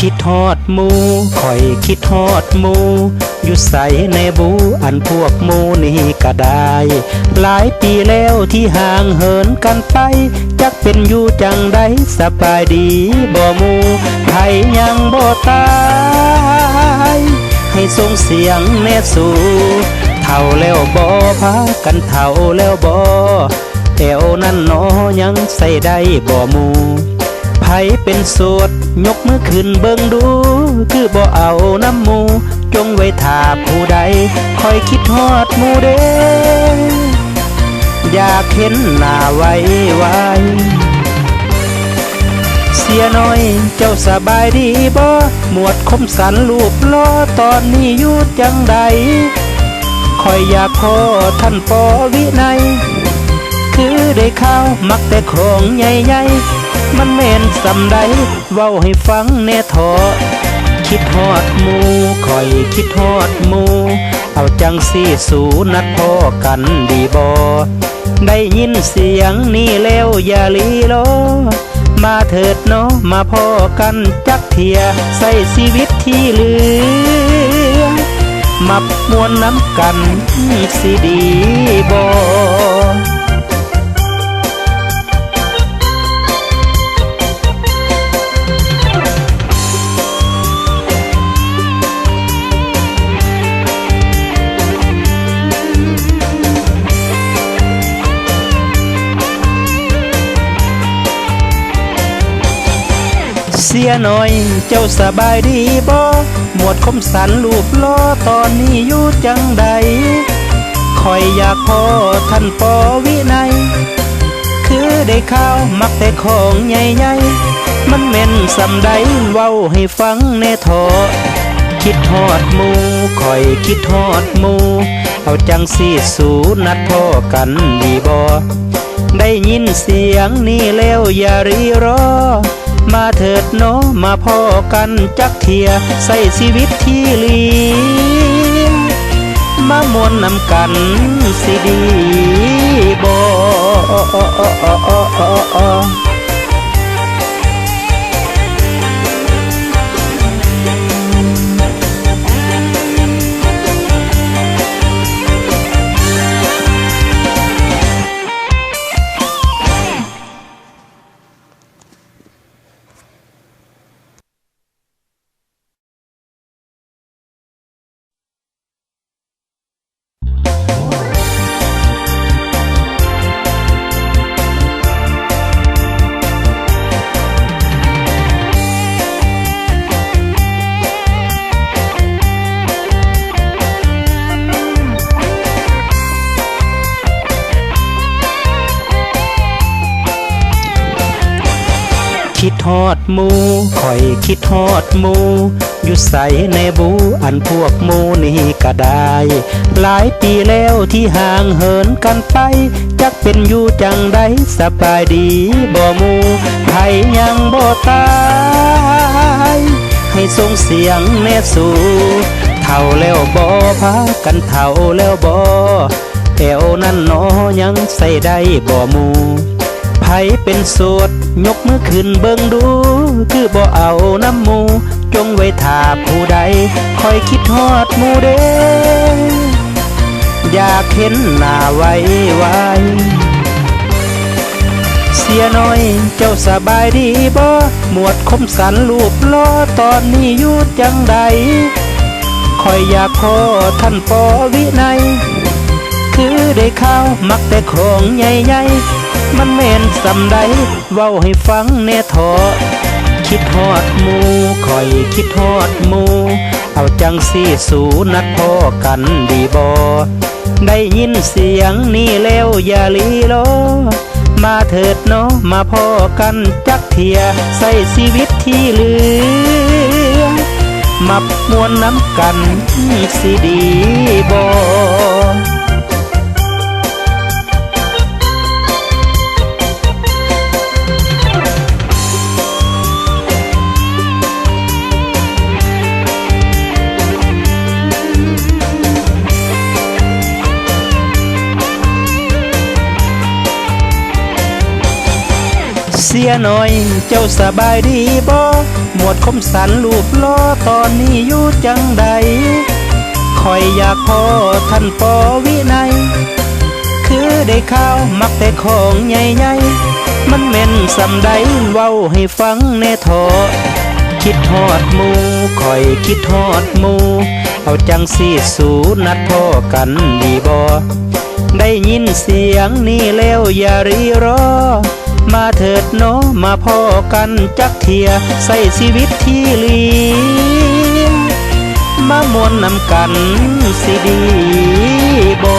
คิดทอดหมูคอยคิดทอดหมู อยู่ใสในบูอันพวกหมูนี่ก็ได้ หลายปีแล้วที่ห่างเหินกันไป จักเป็นอยู่จังใดสบายดีบ่หมูไผยังบ่ตาย ให้ส่งเสียงแน่สู่เท่าแล้วบ่พากันเท่าแล้วบ่แอวนั่นนอยังใส่ได้บ่หมู ผเป็นโสดยกมือขึ้นเบิ่งดู คือบ่เอาน้ำมู จงไว้ทาผู้ใดคอยคิดฮอดมูเด้อยากเห็นหน้าไว้ไวเสียน้อยเจ้าสบายดีบ่หมวดคมสันรูปล้อตอนนี้อยู่จังใดคอยอยากพอท่านปอวินัย คือได้ข้าวมักแต่ของใหญ่ๆ มันแม่นสำใดเว้าให้ฟังแน่ทอคิดฮอดหมูคอยคิดฮอดหมู เอาจังสี่สูนัดพอกันดีบอ ได้ยินเสียงนี่แล้วอย่าลีโลมาเถิดเนาะมาพอกันจักเทียใส่ชีวิตที่เหลือ มับมวนน้ำกันสิดีบอ สียหน่อย เจ้าสบายดีบ่หมวดคมสันรูปล้อตอนนี้อยู่จังใดคอยอยากพอท่านปอวินัย คือได้ข้าวมักแต่ของใหญ่ๆ มันแม่นสำใดเว้าให้ฟังแน่ทอคิดฮอดหมูคอยคิดฮอดหมู เอาจังสีสูนัดพ่อกันดีบ่ได้ยินเสียงนี่แล้วอย่ารีรอ มาเถิดเนาะมาพ่อกันจักเทียใส่ชีวิตที่เลียมามวนนำกันสิดีบ คิดฮอดหมูคอยคิดฮอดหมู อยู่ใสในบูอันพวกหมูนี่ก็ได้ หลายปีแล้วที่ห่างเหินกันไป จักเป็นอยู่จังใดสบายดีบ่หมูไผยังบ่ตาย ให้ส่งเสียงแน่สู่เท่าแล้วบ่พากันเท่าแล้วบ่แอวนั่นนอยังใส่ได้บ่หมู ผเป็นโสด ยกมือขึ้นเบิ่งดู คือบ่เอาน้ำมู จงไว้ทาผู้ใด คอยคิดฮอดมูเด้อยากเห็นหน้าไว้ไวเสียน้อยเจ้าสบายดีบ่หมวดคมสันรูปล้อตอนนี้อยู่จังใดคอยอยากพอท่านปอวินัย คือได้ข้าวมักแต่ของใหญ่ๆ มันแม่นสำใดเว้าให้ฟังแน่ทอคิดฮอดหมูคอยคิดฮอดหมู เอาจังสีสูนัดพอกันดีบอ ได้ยินเสียงนี่แล้วอย่าลีโลมาเถิดเนาะมาพอกันจักเทียใส่ชีวิตที่เหลือ มับมวนน้ำกันสิดีบอ สียหน่อย เจ้าสบายดีบ่หมวดคมสันรูปล้อตอนนี้อยู่จังใดคอยอยากพอท่านปอวินัย คือได้ข้าวมักแต่ของใหญ่ๆ มันแม่นสำใดเว้าให้ฟังแน่ทอคิดฮอดหมูคอยคิดฮอดหมู เอาจังสีสูนัดพ่อกันดีบ่ได้ยินเสียงนี้แล้วอย่ารีรอ มาเถิดเนาะมาพ่อกันจักเทียใส่ชีวิตที่เลี้ยงมามวนนำกันสิดีบ่